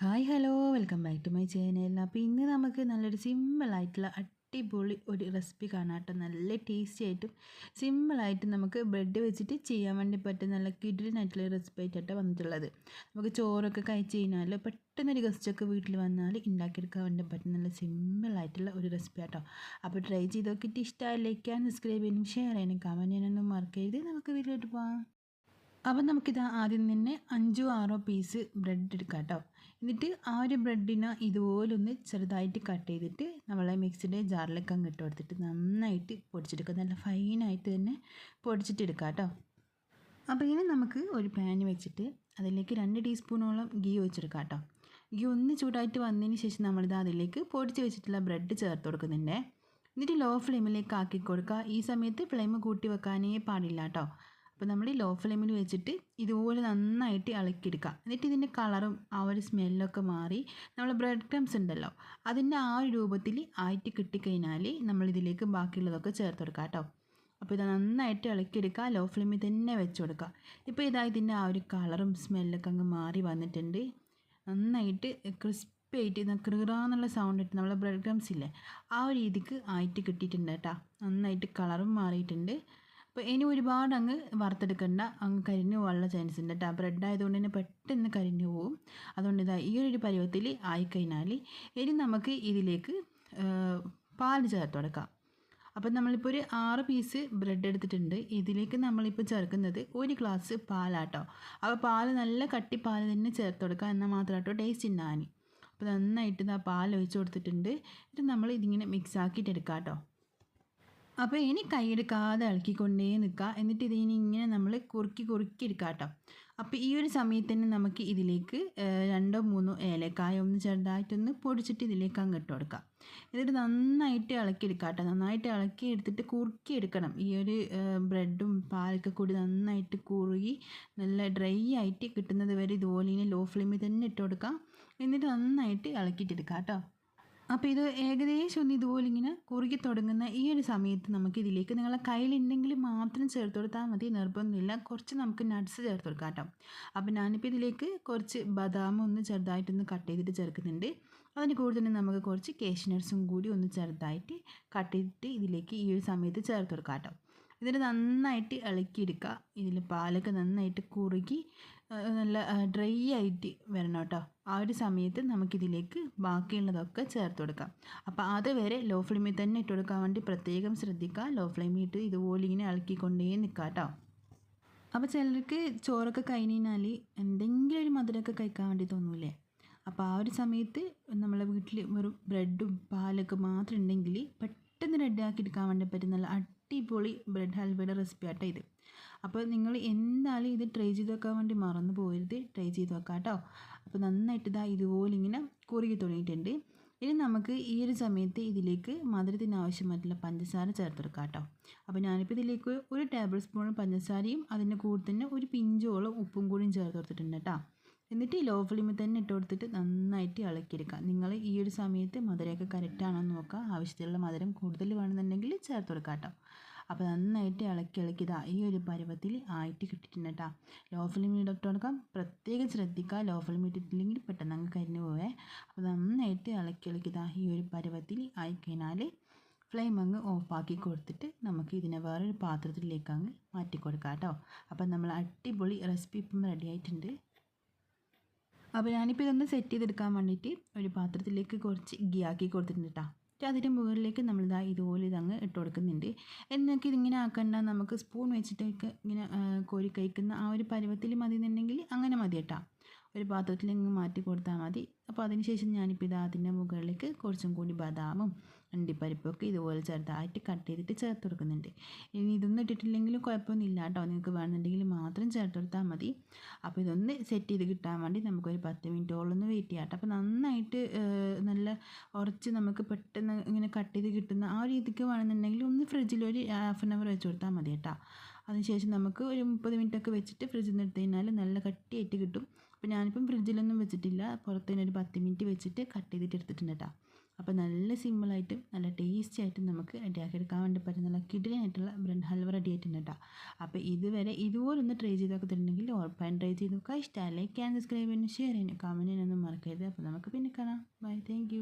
Hi hello welcome back to my channel അപ്പോൾ ഇന്ന് നമുക്ക് നല്ലൊരു സിമ്പിളായിട്ടുള്ള അടിപൊളി ഒരു റെസിപ്പി കാണാട്ടോ നല്ല ടേസ്റ്റി ആയിട്ടും സിമ്പിളായിട്ട് നമുക്ക് ബ്രെഡ് വെച്ചിട്ട് ചെയ്യാൻ വേണ്ടി പറ്റുന്ന നല്ല കിഡിലിനായിട്ടുള്ള റെസിപ്പി ആയിട്ടാണ് വന്നിട്ടുള്ളത്. നമുക്ക് ചോറൊക്കെ കഴിച്ച് കഴിഞ്ഞാൽ പെട്ടെന്നൊരു ഗസ്റ്റൊക്കെ വീട്ടിൽ വന്നാൽ ഉണ്ടാക്കിയെടുക്കാൻ വേണ്ടി പറ്റുന്ന നല്ല സിമ്പിളായിട്ടുള്ള ഒരു റെസിപ്പി ആട്ടോ. അപ്പോൾ ട്രൈ ചെയ്ത് നോക്കിയിട്ട് ഇഷ്ടമായി ലൈക്ക് സബ്സ്ക്രൈബ് ചെയ്യാനും ഷെയർ ചെയ്യാനും കമന്റ് ചെയ്യാനൊന്നും മറക്കരുത്. നമുക്ക് വീട്ടിലോട്ട് പോകാം അപ്പം നമുക്കിത് ആദ്യം തന്നെ അഞ്ചോ ആറോ പീസ് ബ്രെഡ് എടുക്കാം കേട്ടോ എന്നിട്ട് ആ ഒരു ബ്രെഡിനെ ഇതുപോലൊന്ന് ചെറുതായിട്ട് കട്ട് ചെയ്തിട്ട് നമ്മളെ മിക്സിന്റെ ജാറിലേക്ക് അങ്ങ് ഇട്ട് കൊടുത്തിട്ട് നന്നായിട്ട് പൊടിച്ചെടുക്കുക. നല്ല ഫൈനായിട്ട് തന്നെ പൊടിച്ചിട്ട് എടുക്കാം കേട്ടോ അപ്പോൾ ഇനി നമുക്ക് ഒരു പാൻ വെച്ചിട്ട് അതിലേക്ക് രണ്ട് ടീസ്പൂണോളം ഗീ ഒഴിച്ചെടുക്കാം കേട്ടോ ഗീ ഒന്ന് ചൂടായിട്ട് വന്നതിന് ശേഷം നമ്മളിത് അതിലേക്ക് പൊടിച്ച് വെച്ചിട്ടുള്ള ബ്രെഡ് ചേർത്ത് കൊടുക്കുന്നുണ്ട്. എന്നിട്ട് ലോ ഫ്ലെയിമിലേക്ക് ആക്കി കൊടുക്കുക. ഈ സമയത്ത് ഫ്ലെയിം കൂട്ടി വെക്കാനേ പാടില്ല കേട്ടോ അപ്പോൾ നമ്മൾ ഈ ലോ ഫ്ലെയിമിൽ വെച്ചിട്ട് ഇതുപോലെ നന്നായിട്ട് ഇളക്കിയെടുക്കുക എന്നിട്ട് ഇതിന്റെ കളറും ആ ഒരു സ്മെല്ലൊക്കെ മാറി നമ്മൾ ബ്രെഡ് ക്രംസ് ഉണ്ടല്ലോ അതിന്റെ ആ ഒരു രൂപത്തിൽ ആയിട്ട് കിട്ടിക്കഴിഞ്ഞാൽ നമ്മളിതിലേക്ക് ബാക്കിയുള്ളതൊക്കെ ചേർത്ത് കൊടുക്കുക കേട്ടോ. അപ്പോൾ ഇത് നന്നായിട്ട് ഇളക്കിയെടുക്കുക ലോ ഫ്ലെയിമിൽ തന്നെ വെച്ച് കൊടുക്കുക. ഇപ്പോൾ ഇതാ ഇതിന്റെ ആ ഒരു കളറും സ്മെല്ലൊക്കെ അങ്ങ് മാറി വന്നിട്ടുണ്ട്. നന്നായിട്ട് ക്രിസ്പി ആയിട്ട് ക്രീറാന്നുള്ള സൗണ്ട് ഇട്ട് നമ്മളെ ബ്രെഡ് ക്രംസ് ഇല്ലേ ആ ഒരു രീതിക്ക് ആയിട്ട് കിട്ടിയിട്ടുണ്ട് കേട്ടോ. നന്നായിട്ട് കളറും മാറിയിട്ടുണ്ട്. അപ്പോൾ ഇനി ഒരുപാട് അങ്ങ് വറുത്തെടുക്കണ്ട അങ്ങ് കരിഞ്ഞു പോകാനുള്ള ചാൻസ് ഉണ്ട് കേട്ടോ ബ്രെഡ് ആയതുകൊണ്ട് തന്നെ പെട്ടെന്ന് കരിഞ്ഞു പോകും അതുകൊണ്ട് ഇതാ ഈ ഒരു പരുവത്തിൽ ആയിക്കഴിഞ്ഞാൽ ഇനി നമുക്ക് ഇതിലേക്ക് പാൽ ചേർത്ത് കൊടുക്കാം. അപ്പം നമ്മളിപ്പോൾ ഒരു ആറ് പീസ് ബ്രെഡ് എടുത്തിട്ടുണ്ട്. ഇതിലേക്ക് നമ്മളിപ്പോൾ ചേർക്കുന്നത് ഒരു ഗ്ലാസ് പാലാട്ടോ. അപ്പോൾ പാൽ നല്ല കട്ടി പാൽ തന്നെ ചേർത്ത് കൊടുക്കുക എന്നാൽ മാത്രമാട്ടോ ടേസ്റ്റ് ഉണ്ടാകാൻ അപ്പോൾ നന്നായിട്ട് ആ പാൽ ഒഴിച്ച് കൊടുത്തിട്ടുണ്ട്. ഇത് നമ്മൾ ഇതിങ്ങനെ മിക്സ് ആക്കിയിട്ട് എടുക്കാം കേട്ടോ അപ്പോൾ ഇനി കൈയെടുക്കാതെ ഇളക്കിക്കൊണ്ടേ നിൽക്കുക. എന്നിട്ട് ഇതിനി ഇങ്ങനെ നമ്മൾ കുറുക്കി കുറുക്കി എടുക്കുക കേട്ടോ. അപ്പോൾ ഈ ഒരു സമയത്ത് തന്നെ നമുക്ക് ഇതിലേക്ക് രണ്ടോ മൂന്നോ ഏലക്കായ ഒന്ന് ചെറുതായിട്ടൊന്ന് പൊടിച്ചിട്ട് ഇതിലേക്ക് അങ്ങ് ഇട്ട് കൊടുക്കാം എന്നിട്ട് നന്നായിട്ട് ഇളക്കിയെടുക്കുക കേട്ടോ. നന്നായിട്ട് ഇളക്കി എടുത്തിട്ട് കുറുക്കി എടുക്കണം. ഈ ഒരു ബ്രെഡും പാലൊക്കെ കൂടി നന്നായിട്ട് കുറുകി നല്ല ഡ്രൈ ആയിട്ട് കിട്ടുന്നത് വരെ ഇതുപോലെ ഇനി ലോ ഫ്ലെയിമിൽ തന്നെ ഇട്ട് കൊടുക്കാം എന്നിട്ട് നന്നായിട്ട് ഇളക്കിയിട്ടെടുക്കാം കേട്ടോ. അപ്പോൾ ഇത് ഏകദേശം ഒന്ന് ഇതുപോലെ ഇങ്ങനെ കുറുകി തുടങ്ങുന്ന ഈ ഒരു സമയത്ത് നമുക്ക് ഇതിലേക്ക് നിങ്ങളെ കയ്യിലുണ്ടെങ്കിൽ മാത്രം ചേർത്ത് കൊടുത്താൽ മതി നിർബന്ധമില്ല. കുറച്ച് നമുക്ക് നട്ട്സ് ചേർത്ത് കൊടുക്കാം കേട്ടോ. അപ്പോൾ ഞാനിപ്പോൾ ഇതിലേക്ക് കുറച്ച് ബദാം ഒന്ന് ചെറുതായിട്ടൊന്ന് കട്ട് ചെയ്തിട്ട് ചേർക്കുന്നുണ്ട്. അതിന് കൂടുതൽ നമുക്ക് കുറച്ച് കേഷ്നട്സും കൂടി ഒന്ന് ചെറുതായിട്ട് കട്ട് ചെയ്തിട്ട് ഇതിലേക്ക് ഈ ഒരു സമയത്ത് ചേർത്ത് കൊടുക്കാം കേട്ടോ. ഇതിന് നന്നായിട്ട് ഇളക്കിയെടുക്കുക ഇതിൽ പാലൊക്കെ നന്നായിട്ട് കുറുകി നല്ല ഡ്രൈ ആയിട്ട് വരണം കേട്ടോ. ആ ഒരു സമയത്ത് നമുക്കിതിലേക്ക് ബാക്കിയുള്ളതൊക്കെ ചേർത്ത് കൊടുക്കാം. അപ്പോൾ അതുവരെ ലോ ഫ്ലെയിമിൽ തന്നെ ഇട്ട് കൊടുക്കാൻ വേണ്ടി പ്രത്യേകം ശ്രദ്ധിക്കുക. ലോ ഫ്ലെയിമിൽ ഇട്ട് ഇതുപോലെ ഇങ്ങനെ ഇളക്കിക്കൊണ്ടേ നിൽക്കാം കേട്ടോ. അപ്പോൾ ചിലർക്ക് ചോറൊക്കെ കഴിഞ്ഞാൽ എന്തെങ്കിലും ഒരു മധുരമൊക്കെ കഴിക്കാൻ വേണ്ടി തോന്നൂലേ? അപ്പോൾ ആ ഒരു സമയത്ത് നമ്മളെ വീട്ടിൽ വെറും ബ്രെഡും പാലൊക്കെ മാത്രം ഉണ്ടെങ്കിൽ പെട്ടെന്ന് ആക്കി എടുക്കാൻ വേണ്ടി പറ്റും നല്ല അടിപൊളി ബ്രെഡ് ഹൽവയുടെ റെസിപ്പി ആട്ടോ ഇത്. അപ്പോൾ നിങ്ങൾ എന്തായാലും ഇത് ട്രൈ ചെയ്ത് വെക്കാൻ വേണ്ടി മറന്നു പോയത് ട്രൈ ചെയ്ത് വെക്കാം കേട്ടോ അപ്പോൾ നന്നായിട്ട് ഇതാ ഇതുപോലെ ഇങ്ങനെ കുറുകി തുടങ്ങിയിട്ടുണ്ട്. ഇനി നമുക്ക് ഈ ഒരു സമയത്ത് ഇതിലേക്ക് മധുരത്തിന് ആവശ്യമായിട്ടുള്ള പഞ്ചസാര ചേർത്തെടുക്കാം കേട്ടോ അപ്പോൾ ഞാനിപ്പോൾ ഇതിലേക്ക് ഒരു ടേബിൾ സ്പൂൺ പഞ്ചസാരയും അതിന്റെ കൂടെ തന്നെ ഒരു പിഞ്ചോളം ഉപ്പും കൂടിയും ചേർത്ത് കൊടുത്തിട്ടുണ്ട് കേട്ടോ. എന്നിട്ട് ഈ ലോ ഫ്ലെയിമിൽ തന്നെ ഇട്ട് കൊടുത്തിട്ട് നന്നായിട്ട് ഇളക്കിയെടുക്കുക. നിങ്ങൾ ഈ ഒരു സമയത്ത് മധുരമൊക്കെ കറക്റ്റാണോ എന്ന് നോക്കുക. ആവശ്യത്തിലുള്ള മധുരം കൂടുതൽ വേണമെന്നുണ്ടെങ്കിൽ ചേർത്ത് കൊടുക്കാം കേട്ടോ. അപ്പോൾ നന്നായിട്ട് ഇളക്കി ഇളക്കി ഇതാ ഈ ഒരു പരുവത്തിൽ ആയിട്ട് കിട്ടിയിട്ടുണ്ട് കേട്ടോ. ലോ ഫ്ലെയിമിൽ ഇട്ട് കൊടുക്കാം. പ്രത്യേകം ശ്രദ്ധിക്കുക. ലോ ഫ്ലെയിമിൽ ഇട്ടിട്ടില്ലെങ്കിൽ പെട്ടെന്ന് അങ്ങ് കരിഞ്ഞു പോവേ. അപ്പോൾ നന്നായിട്ട് ഇളക്കി ഇളക്കി ഇതാ ഈ ഒരു പരുവത്തിൽ ആയിക്കഴിഞ്ഞാൽ ഫ്ലെയിം അങ്ങ് ഓഫാക്കി കൊടുത്തിട്ട് നമുക്ക് ഇതിനെ വേറൊരു പാത്രത്തിലേക്ക് അങ്ങ് മാറ്റി കൊടുക്കാം കേട്ടോ. അപ്പം നമ്മൾ അടിപൊളി റെസിപ്പി ഇപ്പം റെഡി ആയിട്ടുണ്ട്. അപ്പോൾ ഞാനിപ്പോൾ ഇതൊന്ന് സെറ്റ് ചെയ്തെടുക്കാൻ വേണ്ടിയിട്ട് ഒരു പാത്രത്തിലേക്ക് കുറച്ച് ഗീ ആക്കി കൊടുത്തിട്ടുണ്ട് കേട്ടോ അതിന്റെ മുകളിലേക്ക് നമ്മളിതാ ഇതുപോലെ ഇതങ്ങ് ഇട്ട് കൊടുക്കുന്നുണ്ട്. എന്നൊക്കെ ഇതിങ്ങനെ ആക്കണ്ട നമുക്ക് സ്പൂൺ വെച്ചിട്ടൊക്കെ ഇങ്ങനെ കോരി കഴിക്കുന്ന ആ ഒരു പരുവത്തിൽ മതി എന്നുണ്ടെങ്കിൽ അങ്ങനെ മതി കേട്ടോ ഒരു പാത്രത്തിൽ ഇങ്ങ് മാറ്റി കൊടുത്താൽ മതി. അപ്പോൾ അതിനുശേഷം ഞാനിപ്പോൾ ഇത് അതിന്റെ മുകളിലേക്ക് കുറച്ചും കൂടി ബദാമും അണ്ടിപ്പരിപ്പൊക്കെ ഇതുപോലെ ചെറുതായിട്ട് കട്ട് ചെയ്തിട്ട് ചേർത്ത് കൊടുക്കുന്നുണ്ട്. ഇനി ഇതൊന്നും ഇട്ടിട്ടില്ലെങ്കിലും കുഴപ്പമൊന്നുമില്ല കേട്ടോ. നിങ്ങൾക്ക് വേണമെന്നുണ്ടെങ്കിൽ മാത്രം ചേർത്ത് കൊടുത്താൽ മതി. അപ്പോൾ ഇതൊന്ന് സെറ്റ് ചെയ്ത് കിട്ടാൻ വേണ്ടി നമുക്കൊരു പത്ത് മിനിറ്റോളം ഒന്ന് വെയിറ്റ് ചെയ്യാം അപ്പോൾ നന്നായിട്ട് നല്ല ഉറച്ച് നമുക്ക് പെട്ടെന്ന് ഇങ്ങനെ കട്ട് ചെയ്ത് കിട്ടുന്ന ആ രീതിക്ക് വേണമെന്നുണ്ടെങ്കിൽ ഒന്ന് ഫ്രിഡ്ജിൽ ഒരു ഹാഫ് ആൻ അവർ വെച്ച് കൊടുത്താൽ മതി കേട്ടോ. അതിനുശേഷം നമുക്ക് ഒരു മുപ്പത് മിനിറ്റൊക്കെ വെച്ചിട്ട് ഫ്രിഡ്ജിൽ നിന്ന് എടുത്തു കഴിഞ്ഞാൽ നല്ല കട്ടിയായിട്ട് കിട്ടും. അപ്പോൾ ഞാനിപ്പം ഫ്രിഡ്ജിലൊന്നും വെച്ചിട്ടില്ല. പുറത്ത് തന്നെ ഒരു പത്ത് മിനിറ്റ് വെച്ചിട്ട് കട്ട് ചെയ്തിട്ട് എടുത്തിട്ടുണ്ട് കേട്ടോ അപ്പോൾ നല്ല സിമ്പിളായിട്ടും നല്ല ടേസ്റ്റി ആയിട്ടും നമുക്ക് റെഡിയാക്കി എടുക്കാൻ വേണ്ടി പറ്റും നല്ല കിടിലായിട്ടുള്ള ബ്രെഡ് ഹൽവ റെഡി ആയിട്ടുണ്ട് കേട്ടോ അപ്പോൾ ഇതുവരെ ഇതുപോലൊന്ന് ട്രൈ ചെയ്ത് നോക്കുന്നുണ്ടെങ്കിൽ ഉറപ്പായും ട്രൈ ചെയ്ത് നോക്കുക. ഇഷ്ടമല്ലേ ക്യാൻ സബ്സ്ക്രൈബ് ചെയ്യാനും ഷെയർ ചെയ്യാനും കമന്റ് ചെയ്യാനൊന്നും മറക്കരുത്. അപ്പോൾ നമുക്ക് പിന്നെ കാണാം. Bye thank